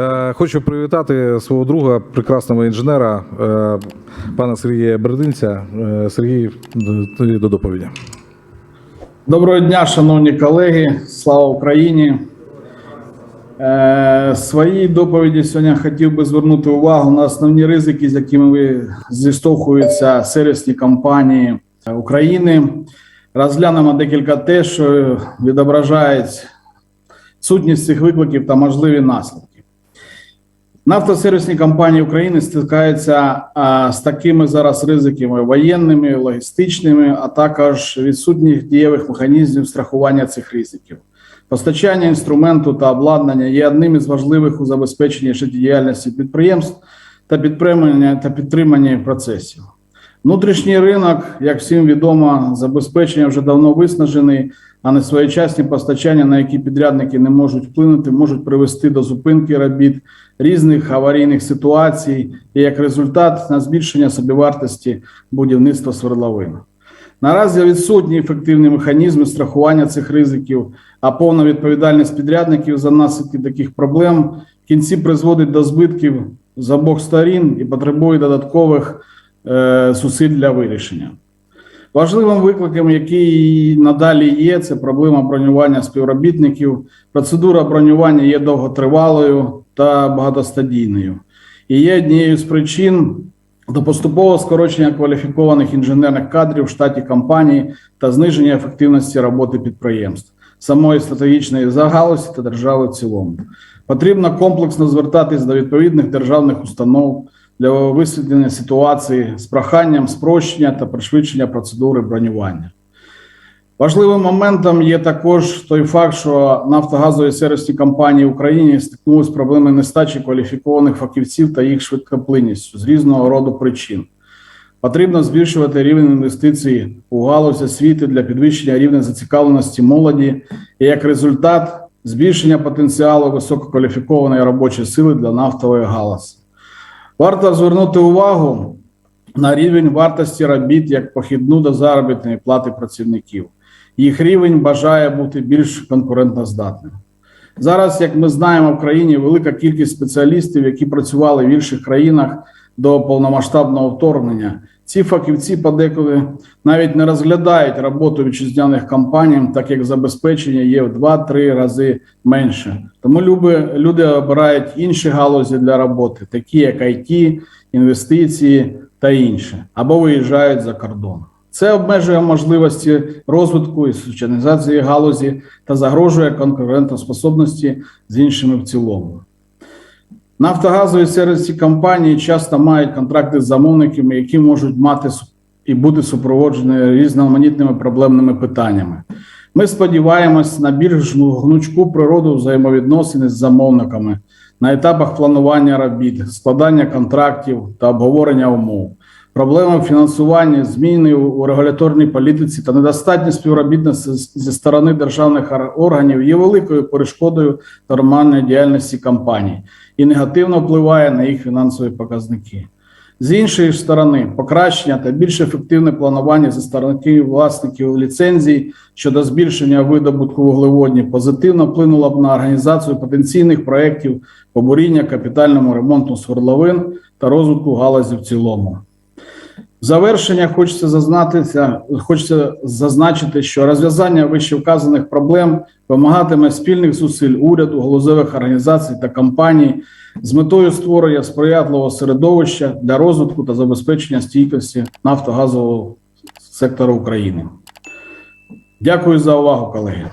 Е, Хочу привітати свого друга, прекрасного інженера, е, пана Сергія Бердинця. Е, Сергій, тобі до доповіді. Доброго дня, шановні колеги. Слава Україні. Своїй доповіді сьогодні хотів би звернути увагу на основні ризики, з якими ви зіштовхуються сервісні компанії України. Розглянемо декілька те, що відображають сутність цих викликів та можливі наслідки. Нафтосервісні компанії України стикаються а, з такими зараз ризиками воєнними, логістичними, а також відсутніх дієвих механізмів страхування цих ризиків. Постачання інструменту та обладнання є одним із важливих у забезпеченні життєдіяльності підприємств та підтримання та підтримання процесів. Внутрішній ринок, як всім відомо, забезпечення вже давно виснажений, а несвоєчасні постачання, на які підрядники не можуть вплинути, можуть привести до зупинки робіт, різних аварійних ситуацій і як результат на збільшення собівартості будівництва свердловин. Наразі відсутні ефективні механізми страхування цих ризиків, а повна відповідальність підрядників за наслідки таких проблем в кінці призводить до збитків з обох сторін і потребує додаткових е, зусиль для вирішення. Важливим викликом, який надалі є, це проблема бронювання співробітників. Процедура бронювання є довготривалою та багатостадійною і є однією з причин до поступового скорочення кваліфікованих інженерних кадрів в штаті компанії та зниження ефективності роботи підприємств, самої стратегічної загалості та держави в цілому. Потрібно комплексно звертатись до відповідних державних установ для висвітлення ситуації з проханням спрощення та пришвидшення процедури бронювання. Важливим моментом є також той факт, що нафтогазові сервісні компанії в Україні стикнулися з проблемою нестачі кваліфікованих фахівців та їх швидкоплинністю з різного роду причин. Потрібно збільшувати рівень інвестицій у галузь освіти для підвищення рівня зацікавленості молоді і як результат збільшення потенціалу висококваліфікованої робочої сили для нафтової галузі. Варто звернути увагу на рівень вартості робіт як похідну до заробітної плати працівників. Їх рівень бажає бути більш конкурентоздатним. Зараз, як ми знаємо, в країні велика кількість спеціалістів, які працювали в інших країнах до повномасштабного вторгнення. Ці фахівці подеколи навіть не розглядають роботу вітчизняних компаній, так як забезпечення є в 2-3 рази менше. Тому люди, люди обирають інші галузі для роботи, такі як IT, інвестиції та інше, або виїжджають за кордон. Це обмежує можливості розвитку і сучанізації галузі та загрожує конкурентоспособності з іншими в цілому. Нафтогазові сервісні компанії часто мають контракти з замовниками, які можуть мати і бути супроводжені різноманітними проблемними питаннями. Ми сподіваємось на більш гнучку природу взаємовідносини з замовниками на етапах планування робіт, складання контрактів та обговорення умов. Проблеми фінансування, зміни у регуляторній політиці та недостатнє співробітництва зі сторони державних органів є великою перешкодою нормальної діяльності компаній і негативно впливає на їх фінансові показники. З іншої сторони, покращення та більш ефективне планування зі сторони власників ліцензій щодо збільшення видобутку вуглеводнів позитивно вплинуло б на організацію потенційних проєктів побуріння капітальному ремонту свердловин та розвитку галузі в цілому. Завершення хочеться зазнатися, хочеться зазначити, що розв'язання вищевказаних проблем вимагатиме спільних зусиль уряду, галузевих організацій та компаній з метою створення сприятливого середовища для розвитку та забезпечення стійкості нафтогазового сектору України. Дякую за увагу, колеги.